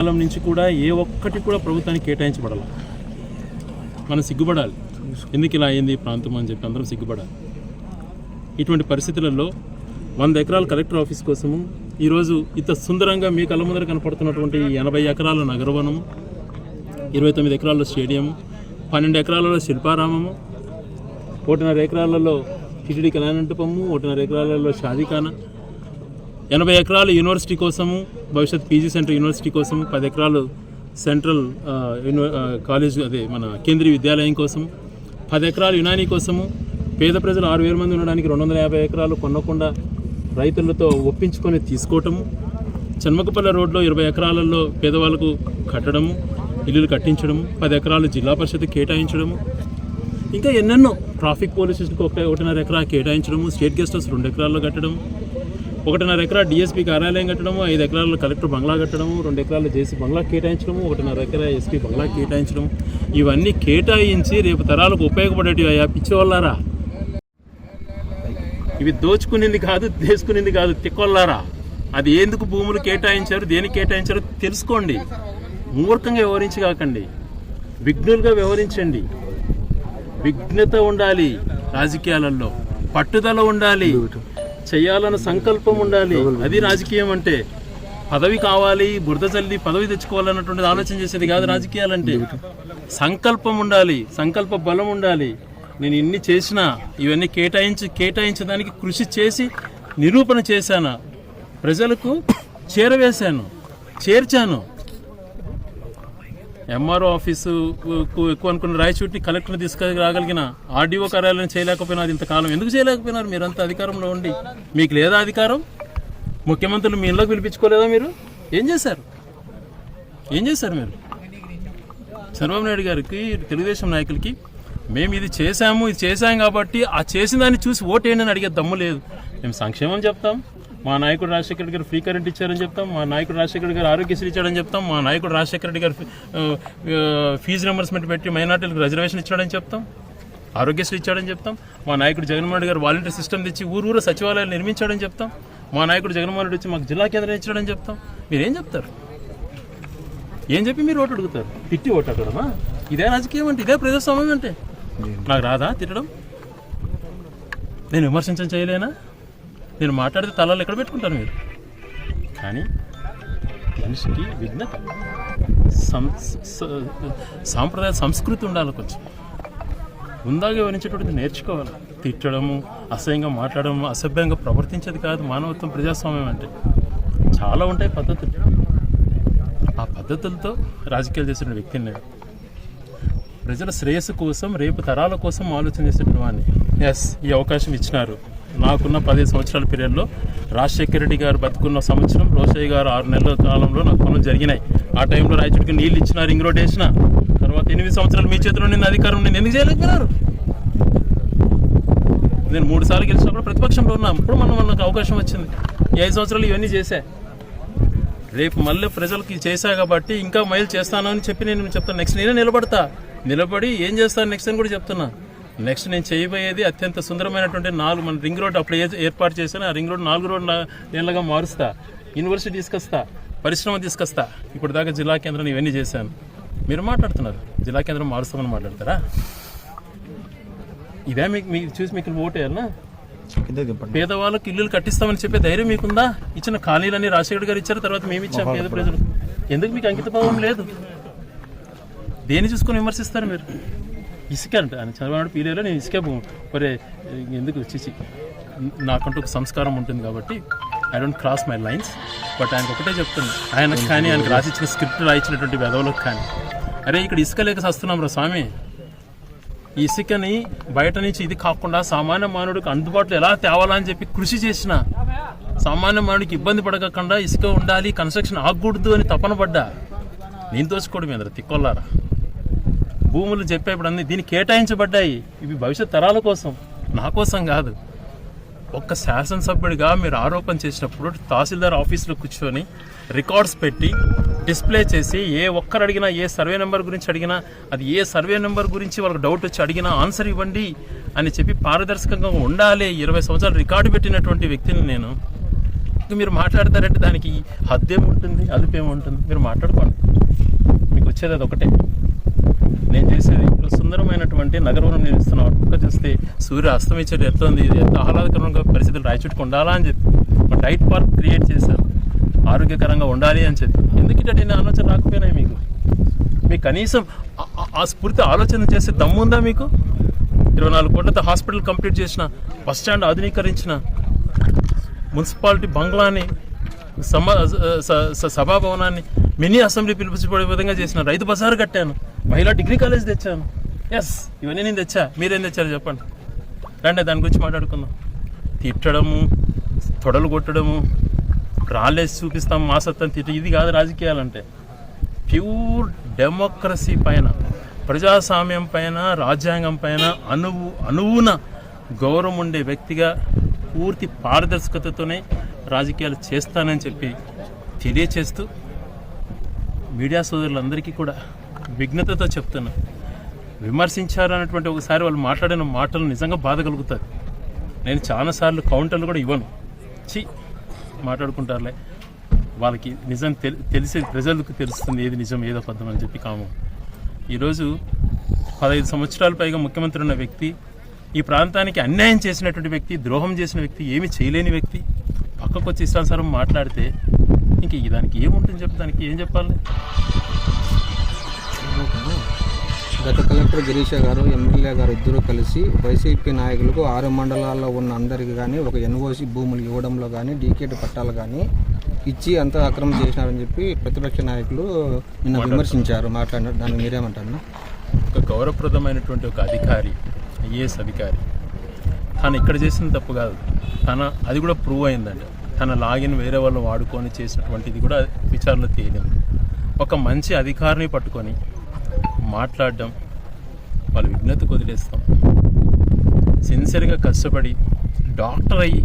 కాలం నుంచి కూడా ఏ ఒక్కటి కూడా ప్రభుత్వానికి కేటాయించబడాలి. మనం సిగ్గుపడాలి. ఎందుకు ఇలా అయింది ప్రాంతం అని చెప్పి అందరం సిగ్గుపడాలి. ఇటువంటి పరిస్థితులలో వంద ఎకరాల కలెక్టర్ ఆఫీస్ కోసము ఈరోజు ఇంత సుందరంగా మీ కళ్ళ ముందర కనపడుతున్నటువంటి ఎనభై ఎకరాల నగరవనము ఇరవై తొమ్మిది ఎకరాల స్టేడియము పన్నెండు ఎకరాలలో శిల్పారామము ఒకటిన్నర ఎకరాలలో టిటిడి కళ్యాణమంటపము ఒకటిన్నర ఎకరాలలో షాదీఖానా ఎనభై ఎకరాలు యూనివర్సిటీ కోసము భవిష్యత్ పీజీ సెంటర్ యూనివర్సిటీ కోసము పది ఎకరాలు సెంట్రల్ యూనివ- కాలేజ్ అదే మన కేంద్రీయ విద్యాలయం కోసము పది ఎకరాలు యునానీ కోసము పేద ప్రజలు ఆరు వేల మంది ఉండడానికి రెండు వందల యాభై ఎకరాలు కొనకుండా రైతులతో ఒప్పించుకొని తీసుకోవటము చెన్మకపల్లె రోడ్లో ఇరవై ఎకరాలలో పేదవాళ్ళకు కట్టడము ఇల్లులు కట్టించడము పది ఎకరాలు జిల్లా పరిషత్ కేటాయించడము ఇంకా ఎన్నెన్నో ట్రాఫిక్ పోలీస్ స్టేషన్కి ఒక ఒకటిన్నర ఎకరా కేటాయించడము స్టేట్ గెస్ట్ హౌస్ రెండు ఎకరాల్లో కట్టడం ఒకటిన్నర ఎకరా డిఎస్పీ కార్యాలయం కట్టడము ఐదు ఎకరాలు కలెక్టర్ బంగ్లా కట్టడము రెండు ఎకరాలు జేసీ బంగ్లా కేటాయించడము ఒకటిన్నర ఎకరా ఎస్పీ బంగ్లా కేటాయించడం ఇవన్నీ కేటాయించి రేపు తరాలకు ఉపయోగపడేటివి అయ్యా పిచ్చివాళ్ళారా? ఇవి దోచుకునేది కాదు దేసుకునింది కాదు తిక్కొల్లారా అది ఎందుకు భూములు కేటాయించారు దేనికి కేటాయించారో తెలుసుకోండి. మూర్ఖంగా వ్యవహరించి కాకండి. విఘ్నులుగా వ్యవహరించండి. విఘ్నత ఉండాలి రాజకీయాలలో. పట్టుదల ఉండాలి. చేయాలన్న సంకల్పం ఉండాలి. అది రాజకీయం అంటే. పదవి కావాలి బురద చల్లి పదవి తెచ్చుకోవాలన్నటువంటి ఆలోచన చేసేది కాదు రాజకీయాలంటే. సంకల్పం ఉండాలి సంకల్ప బలం ఉండాలి. నేను ఇన్ని చేసినా ఇవన్నీ కేటాయించి కేటాయించడానికి కృషి చేసి నిరూపణ చేశాను? ప్రజలకు చేరవేశాను చేర్చాను. ఎంఆర్ఓ ఆఫీసు ఎక్కువ అనుకున్న రాయచూటిని కలెక్టర్ని తీసుకురాగలిగిన ఆర్డీఓ కార్యాలయం చేయలేకపోయినా అది ఇంతకాలం. ఎందుకు చేయలేకపోయినారు? మీరంతా అధికారంలో ఉండి. మీకు లేదా అధికారం? ముఖ్యమంత్రులు మీ ఇంట్లోకి పిలిపించుకోలేదా మీరు? ఏం చేశారు? ఏం చేశారు మీరు? చంద్రబాబు నాయుడు గారికి తెలుగుదేశం నాయకులకి మేము ఇది చేశాము ఇది చేశాం కాబట్టి ఆ చేసిన దాన్ని చూసి ఓటేయండి అని అడిగే దమ్ము లేదు. మేము సంక్షేమం చెప్తాం. మా నాయకుడు రాజశేఖర రెడ్డి గారు ఫ్రీ కరెంట్ ఇచ్చారని చెప్తాం. మా నాయకుడు రాజశేఖర రెడ్డి గారు ఆరోగ్యశ్రీ ఇచ్చాడని చెప్తాం. మా నాయకుడు రాజశేఖర రెడ్డి గారు ఫీజు రింబర్స్మెంట్ పెట్టి మైనార్టీలకు రిజర్వేషన్ ఇచ్చాడని చెప్తాం. ఆరోగ్యశ్రీ ఇచ్చాడని చెప్తాం. మా నాయకుడు జగన్మోహన్ రెడ్డి గారు వాలంటీర్ సిస్టమ్ తెచ్చి ఊరు ఊరు సచివాలయాలు నిర్మించాడని చెప్తాం. మా నాయకుడు జగన్మోహన్ రెడ్డి వచ్చి మాకు జిల్లా కేంద్రం ఇచ్చాడని చెప్తాం. మీరేం చెప్తారు? ఏం చెప్పి మీరు ఓటు అడుగుతారు? తిట్టి ఓటు అడగడమా? ఇదే రాజకీయం అంటే ఇదే ప్రజాస్వామ్యం అంటే. నాకు రాదా తిట్టడం? నేను విమర్శించడం చేయలేనా? నేను మాట్లాడితే తలాలు ఎక్కడ పెట్టుకుంటాను మీరు? కానీ మనిషికి విజ్ఞత సం సాంప్రదాయ సంస్కృతి ఉండాలి కొంచెం. ముందాగా వివరించేటువంటిది నేర్చుకోవాలి. తిట్టడము అసహ్యంగా మాట్లాడము అసభ్యంగా ప్రవర్తించేది కాదు మానవత్వం ప్రజాస్వామ్యం అంటే. చాలా ఉంటాయి పద్ధతులు. ఆ పద్ధతులతో రాజకీయాలు చేసిన వ్యక్తిని నేను. ప్రజల శ్రేయస్సు కోసం రేపు తరాల కోసం ఆలోచన చేసేటువంటి వాడిని. ఎస్ ఈ అవకాశం ఇచ్చినారు. నాకున్న పదిహేను సంవత్సరాల పీరియడ్లో రాజశేఖర రెడ్డి గారు బతుకున్న సంవత్సరం రోషయ్య గారు ఆరు నెలల కాలంలో నాకు పనులు జరిగినాయి. ఆ టైంలో రాయచూడికి నీళ్ళు ఇచ్చిన రింగ్ రోడ్ వేసిన. తర్వాత ఎనిమిది సంవత్సరాలు మీ చేతిలో నేను అధికారం నేను ఎందుకు చేయలేకపోయినారు నేను మూడు సార్లు గెలిచినప్పుడు ప్రతిపక్షంలో ఉన్నా. అప్పుడు మనం మనకు అవకాశం వచ్చింది. ఐదు సంవత్సరాలు ఇవన్నీ చేశా. రేపు మళ్ళీ ప్రజలకి చేశా కాబట్టి ఇంకా మైల్ చేస్తానని చెప్పి నేను చెప్తాను. నెక్స్ట్ నేనే నిలబడతా. నిలబడి ఏం చేస్తాను? నెక్స్ట్ అని కూడా చెప్తున్నా. నెక్స్ట్ నేను చేయబోయేది అత్యంత సుందరమైనటువంటి నాలుగు మన రింగ్ రోడ్ అప్పుడు ఏర్పాటు చేశాను ఆ రింగ్ రోడ్ నాలుగు రోడ్ నేలగా మారుస్తా. యూనివర్సిటీ తీసుకొస్తా. పరిశ్రమ తీసుకొస్తా. ఇప్పుడు దాకా జిల్లా కేంద్రం ఇవన్నీ చేశాను. మీరు మాట్లాడుతున్నారు. జిల్లా కేంద్రం మారుస్తామని మాట్లాడతారా? ఇదే మీకు మీకు చూసి మీకు ఓటు వేయాలనా? పేదవాళ్ళకి ఇల్లులు కట్టిస్తామని చెప్పే ధైర్యం మీకుందా? ఇచ్చిన ఖాళీలన్నీ రాజశేఖర్ గారు ఇచ్చారు తర్వాత మేము ఇచ్చాం పేద ప్రజలు ఎందుకు మీకు అంకిత భావం లేదు? దేన్ని చూసుకొని విమర్శిస్తారు మీరు? ఇసుక అంట ఆయన చంద్రబాబు పీరియడ్లో నేను ఇసుకే భూమి ఒరే ఎందుకు చిచి నాకంటూ ఒక సంస్కారం ఉంటుంది కాబట్టి I don't cross my lines but ఆయనకు ఒకటే చెప్తుంది ఆయనకు కానీ ఆయనకు రాసిచ్చిన స్క్రిప్ట్ రాయించినటువంటి వెధవులకు కానీ. అరే ఇక్కడ ఇసుక లేక వస్తున్నాం రా స్వామి. ఈ ఇసుకని బయట నుంచి ఇది కాకుండా సామాన్య మానవుడికి అందుబాటులో ఎలా తేవాలని చెప్పి కృషి చేసిన సామాన్య మానవుడికి ఇబ్బంది పడకుండా ఇసుక ఉండాలి కన్స్ట్రక్షన్ ఆగకూడదు అని తపన పడ్డా. నేను తోచుకోవడం మీద తిక్కొల్లారా? భూములు చెప్పేప్పుడు అన్ని దీన్ని కేటాయించబడ్డాయి. ఇవి భవిష్యత్ తరాల కోసం. నా కోసం కాదు. ఒక్క శాసనసభ్యుడిగా మీరు ఆరోపణ చేసినప్పుడు తహసీల్దార్ ఆఫీస్లో కూర్చొని రికార్డ్స్ పెట్టి డిస్ప్లే చేసి ఏ ఒక్కరు అడిగినా ఏ సర్వే నెంబర్ గురించి అడిగినా అది ఏ సర్వే నెంబర్ గురించి వాళ్ళకి డౌట్ వచ్చి అడిగినా ఆన్సర్ ఇవ్వండి అని చెప్పి పారదర్శకంగా ఉండాలి ఇరవై సంవత్సరాలు రికార్డు పెట్టినటువంటి వ్యక్తిని నేను. మీరు మాట్లాడతారంటే దానికి హద్దేముంటుంది అదుపేముంటుంది మీరు మాట్లాడుకోండి. మీకు వచ్చేది అది ఒకటే. నేను చేసేది. ఇప్పుడు సుందరమైనటువంటి నగరం నిర్మిస్తున్న అటుపక్క చూస్తే సూర్య అస్తమించేది ఎట్లుంది ఇది ఎంత ఆహ్లాదకరంగా పరిస్థితులు రాయచుట్టుకు ఉండాలా అని చెప్పి. ఒక డైట్ పార్క్ క్రియేట్ చేశాను ఆరోగ్యకరంగా ఉండాలి అని చెప్పి. ఎందుకంటే నేను ఆలోచన రాకపోయినాయి మీకు? మీకు కనీసం ఆ- స్ఫూర్తి ఆలోచన చేసే దమ్ముందా మీకు? ఇరవై నాలుగు కోట్లతో హాస్పిటల్ కంప్లీట్ చేసిన బస్ స్టాండ్ ఆధునీకరించిన మున్సిపాలిటీ బంగ్లాని సమ స- సభాభవనాన్ని మినీ అసెంబ్లీ పిలిపించబడే విధంగా చేసిన రైతు బజార్ కట్టాను. మహిళా డిగ్రీ కాలేజ్ తెచ్చాను. ఎస్ ఇవన్నీ నేను తెచ్చా. మీరేం తెచ్చారు చెప్పండి. రండి దాని గురించి మాట్లాడుకుందాం. తిట్టడము తొడలు కొట్టడము రాళ్ళేసి చూపిస్తాం మా సత్తాన్ని తిట్టి. ఇది కాదు రాజకీయాలంటే ప్యూర్ డెమోక్రసీ పైన ప్రజాస్వామ్యం పైన రాజ్యాంగం పైన అణువు అణువున గౌరవం ఉండే వ్యక్తిగా పూర్తి పారదర్శకతతోనే రాజకీయాలు చేస్తానని చెప్పి తెలియచేస్తూ మీడియా సోదరులందరికీ కూడా విఘ్నతతో చెప్తున్నా. విమర్శించారు అన్నటువంటి ఒకసారి వాళ్ళు మాట్లాడిన మాటలు నిజంగా బాధ కలుగుతుంది నేను చాలాసార్లు కౌంటర్లు కూడా ఇవ్వను. చి మాట్లాడుకుంటారులే. వాళ్ళకి నిజం తెలి తెలిసి ప్రజలకు తెలుస్తుంది ఏది నిజం ఏదో అబద్ధం అని చెప్పి కాము. ఈరోజు పదహైదు సంవత్సరాల పైగా ముఖ్యమంత్రి ఉన్న వ్యక్తి ఈ ప్రాంతానికి అన్యాయం చేసినటువంటి వ్యక్తి ద్రోహం చేసిన వ్యక్తి ఏమి చేయలేని వ్యక్తి పక్కకు వచ్చి ఇష్టానుసారం మాట్లాడితే ఈ దానికి ఏముంటుంది చెప్పి దానికి ఏం చెప్పాలి? గత కలెక్టర్ గిరీష గారు ఎమ్మెల్యే గారు ఇద్దరు కలిసి వైసీపీ నాయకులకు ఆరు మండలాల్లో ఉన్న అందరికి కానీ ఒక ఎన్ఓసి భూములు ఇవ్వడంలో కానీ డీకేట్ పట్టాలు కానీ ఇచ్చి అంతా అక్రమం చేసినారని చెప్పి ప్రతిపక్ష నాయకులు నిన్న విమర్శించారు. మాట్లాడినారు దాన్ని మీరేమంటారు? ఒక గౌరవప్రదమైనటువంటి ఒక అధికారి ఐఏఎస్ అధికారి తను ఇక్కడ చేసిన తప్పు కాదు. తన అది కూడా ప్రూవ్ అయిందండి తన లాగిన్ వేరే వాళ్ళు వాడుకొని చేసినటువంటిది కూడా విచారణలో తేలింది ఒక మంచి అధికారిని పట్టుకొని మాట్లాడడం వాళ్ళ విఘ్నత వదిలేస్తాం. సిన్సియర్గా కష్టపడి డాక్టర్ అయ్యి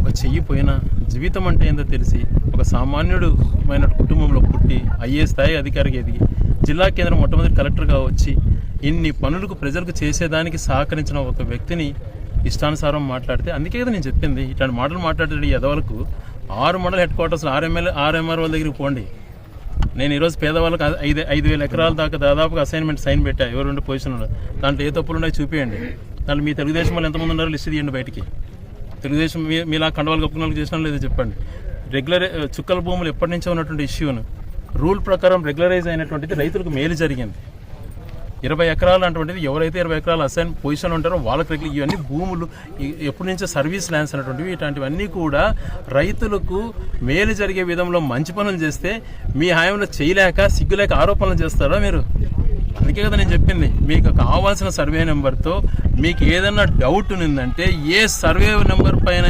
ఒక చెయ్యి పోయినా జీవితం అంటే ఏందో తెలిసి ఒక సామాన్యుడుమైన కుటుంబంలో పుట్టి అయ్యే స్థాయి అధికారికి ఎదిగి జిల్లా కేంద్రం మొట్టమొదటి కలెక్టర్గా వచ్చి ఇన్ని పనులకు ప్రజలకు చేసేదానికి సహకరించిన ఒక వ్యక్తిని ఇష్టానుసారం మాట్లాడితే అందుకే కదా నేను చెప్పింది. ఇట్లాంటి మాటలు మాట్లాడేది ఎదవలకు ఆరు మండల హెడ్ క్వార్టర్స్ ఆర్ఎంఎల్ ఆర్ఎంఆర్ వాళ్ళ దగ్గరికి పోండి. నేను ఈరోజు పేదవాళ్ళకి ఐదు ఐదు వేల ఎకరాల దాకా దాదాపుగా అసైన్మెంట్ సైన్ పెట్టా. ఎవరు రెండు పొజిషన్ దాంట్లో ఏ తప్పులు ఉన్నాయో చూపించండి దాంట్లో మీ తెలుగుదేశం వాళ్ళు ఎంతమంది ఉన్నారో లిస్ట్ తీయండి బయటికి. తెలుగుదేశం మీ మీలా కండవాళ్ళు కప్పుకున్న వాళ్ళకి చేసిన లేదో చెప్పండి. రెగ్యులర్ చుక్కల భూములు ఎప్పటి నుంచో ఉన్నటువంటి ఇష్యూను రూల్ ప్రకారం రెగ్యులరైజ్ అయినటువంటిది రైతులకు మేలు జరిగింది. ఇరవై ఎకరాలు అటువంటిది ఎవరైతే ఇరవై ఎకరాలు అసైన్ పొజిషన్ ఉంటారో వాళ్ళకి రెగ్యులర్ ఇవన్నీ భూములు ఎప్పటి నుంచో సర్వీస్ ల్యాండ్స్ అనేటువంటివి ఇట్లాంటివన్నీ కూడా రైతులకు మేలు జరిగే విధంలో మంచి పనులు చేస్తే మీ హాయంలో చేయలేక సిగ్గులేక ఆరోపణలు చేస్తారా మీరు? అందుకే కదా నేను చెప్పింది మీకు కావాల్సిన సర్వే నెంబర్తో మీకు ఏదైనా డౌట్ ఉందంటే ఏ సర్వే నెంబర్ పైన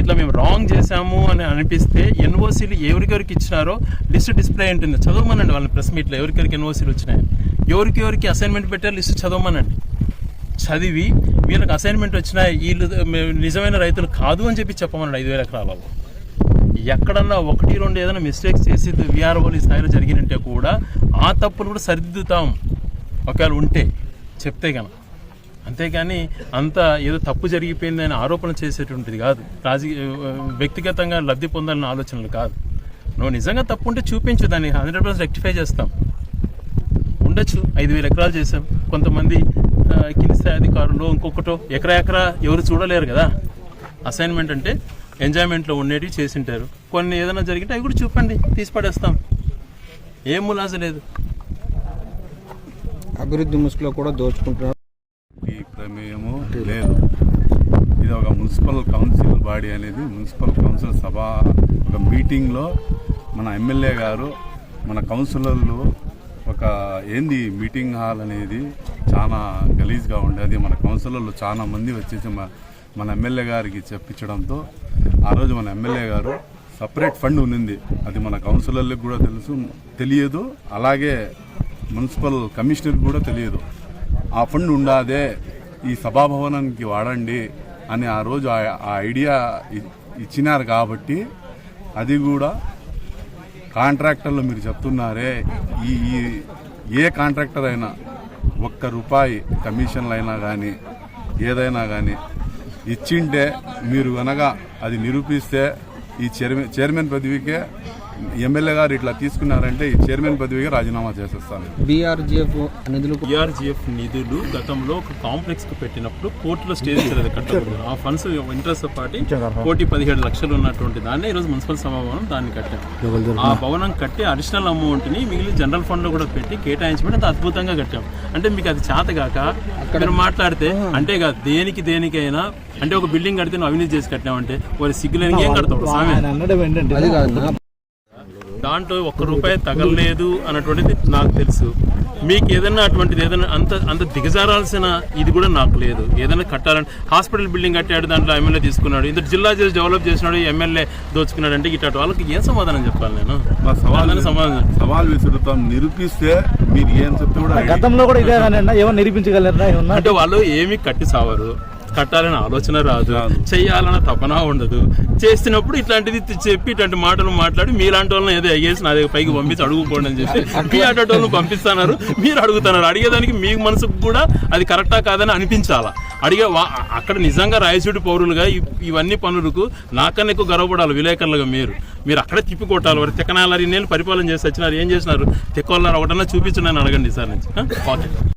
ఇట్లా మేము రాంగ్ చేశాము అని అనిపిస్తే ఎన్ఓసీలు ఎవరికెవరికి ఇచ్చినారో లిస్ట్ డిస్ప్లే ఉంటుంది. చదవమనండి వాళ్ళని ప్రెస్ మీట్లో ఎవరికెవరికి ఎన్ఓసీలు వచ్చినాయని. ఎవరికి ఎవరికి అసైన్మెంట్ పెట్టారు లిస్ట్ చదవమనండి. చదివి వీళ్ళకి అసైన్మెంట్ వచ్చినా వీళ్ళు నిజమైన రైతులు కాదు అని చెప్పి చెప్పమనండి ఐదు వేల ఎకరాలలో ఎక్కడన్నా ఒకటి రెండు ఏదైనా మిస్టేక్స్ చేసి విఆర్ఓలు ఈ స్థాయిలో జరిగినంటే కూడా ఆ తప్పులు కూడా సరిదిద్దుతాం. ఒకవేళ ఉంటే చెప్తే కనుక అంతేగాని అంత ఏదో తప్పు జరిగిపోయిందని ఆరోపణ చేసేటువంటిది కాదు. రాజకీయ వ్యక్తిగతంగా లబ్ధి పొందాలన్న ఆలోచనలు కాదు. నువ్వు నిజంగా తప్పు ఉంటే చూపించు దాన్ని. హండ్రెడ్ పర్సెంట్ రెక్టిఫై చేస్తాం. ఉండొచ్చు. ఐదు వేల ఎకరాలు చేసాం కొంతమంది కింది స్థాయి అధికారులు ఇంకొకటో ఎకరా ఎకరా ఎవరు చూడలేరు కదా. అసైన్మెంట్ అంటే ఎంజాయ్మెంట్లో ఉండేటివి చేసింటారు. కొన్ని ఏదైనా జరిగితే అవి కూడా చూపండి. తీసి పడేస్తాం. ఏం ములాస లేదు. అభివృద్ధి ముసుగులో కూడా దోచుకుంటున్నారు. ఈ ప్రమేయము లేదు. ఇది ఒక మున్సిపల్ కౌన్సిల్ బాడీ అనేది. మున్సిపల్ కౌన్సిల్ సభ ఒక మీటింగ్లో మన ఎమ్మెల్యే గారు మన కౌన్సిలర్లు ఒక ఏంది మీటింగ్ హాల్ అనేది చాలా గలీజ్గా ఉండేది మన కౌన్సిలర్లు చాలా మంది వచ్చేసి మన మన ఎమ్మెల్యే గారికి చెప్పించడంతో ఆ రోజు మన ఎమ్మెల్యే గారు సపరేట్ ఫండ్ ఉంది అది మన కౌన్సిలర్లకు కూడా తెలుసు తెలియదు. అలాగే మున్సిపల్ కమిషనర్కి కూడా తెలియదు. ఆ ఫండ్ ఉండాదే ఈ సభాభవనానికి వాడండి అని ఆ రోజు ఆ- ఆ ఐడియా ఇచ్చినారు కాబట్టి అది కూడా కాంట్రాక్టర్లు మీరు చెప్తున్నారే ఈ ఏ కాంట్రాక్టర్ అయినా ఒక్క రూపాయి కమిషన్లు అయినా కానీ ఏదైనా కానీ ఇచ్చింటే మీరు అనగా అది నిరూపిస్తే ఈ చైర్మన్ చైర్మన్ పదవికే ఎమ్మెల్యే గారు ఇట్లా తీసుకున్నారంటే ఈ చైర్మన్ పదవికే రాజీనామా చేసేస్తాను. బీఆర్జీఎఫ్ నిధులకు ఈఆర్జీఎఫ్ నిధులు గతంలో ఒక కాంప్లెక్స్కు పెట్టినప్పుడు కోర్టులో స్టే చేసేది కట్టకూడదు. ఆ ఫండ్స్ ఇంట్రెస్ట్ పాటి కోటి పదిహేడు లక్షలు ఉన్నటువంటి దాన్ని ఈరోజు మున్సిపల్ సభాభవనం దాన్ని కట్టాం ఆ భవనం కట్టి అడిషనల్ అమౌంట్ని మిగిలిన జనరల్ ఫండ్లో కూడా పెట్టి కేటాయించబడి అంత అద్భుతంగా కట్టాం. అంటే మీకు అది చేతగాక మీరు మాట్లాడితే అంటే కాదు దేనికి దేనికైనా అంటే ఒక బిల్డింగ్ కడితే నువ్వు అవినీతి చేసి కట్టామంటే వారి సిగ్గులేని ఏం కడతావు? సామె అది కాదు దాంట్లో ఒక్క రూపాయి తగలలేదు అన్నటువంటిది నాకు తెలుసు. మీకు ఏదైనా అటువంటిది ఏదైనా అంత అంత దిగజారాల్సిన ఇది కూడా నాకు లేదు. ఏదైనా కట్టాలని హాస్పిటల్ బిల్డింగ్ కట్టాడు దాంట్లో ఎమ్మెల్యే తీసుకున్నాడు ఇంత జిల్లా చేసి డెవలప్ చేసినాడు ఎమ్మెల్యే దోచుకున్నాడు అంటే ఇట్లా వాళ్ళకి ఏం సమాధానం చెప్పాలి నేను? సవాల్ సమాధానం సవాల్ విసురుతాం. నిరూపిస్తే మీరు ఏం చెప్తే కూడా గతంలో కూడా ఇదే నిరూపించగలరా? ఏమన్నా? అంటే వాళ్ళు ఏమి కట్టి సావరు. కట్టాలని ఆలోచన రాదు. చెయ్యాలన్న తపన ఉండదు. చేస్తున్నప్పుడు ఇట్లాంటిది చెప్పి ఇట్లాంటి మాటలు మాట్లాడి మీలాంటి వాళ్ళని ఏదో ఎగేసి నా దగ్గర పైకి పంపించి అడుగుకోండి అని చెప్పి మీ అటు వాళ్ళని పంపిస్తున్నారు మీరు అడుగుతున్నారు. అడిగేదానికి మీ మనసుకు కూడా అది కరెక్టా కాదని అనిపించాలా? అడిగే వా- అక్కడ నిజంగా రాయచూటి పౌరులుగా ఇవన్నీ పనులకు నాకన్నా ఎక్కువ గర్వపడాలి విలేకరులుగా మీరు. మీరు అక్కడే తిప్పి కొట్టాలి. వారు తిక్కనాలు ఇన్నేళ్ళు పరిపాలన చేసి వచ్చినారు ఏం చేసినారు? తిక్కవాళ్ళని ఒకటన్నా చూపించండి అని అడగండి సార్ నుంచి? ఓకే.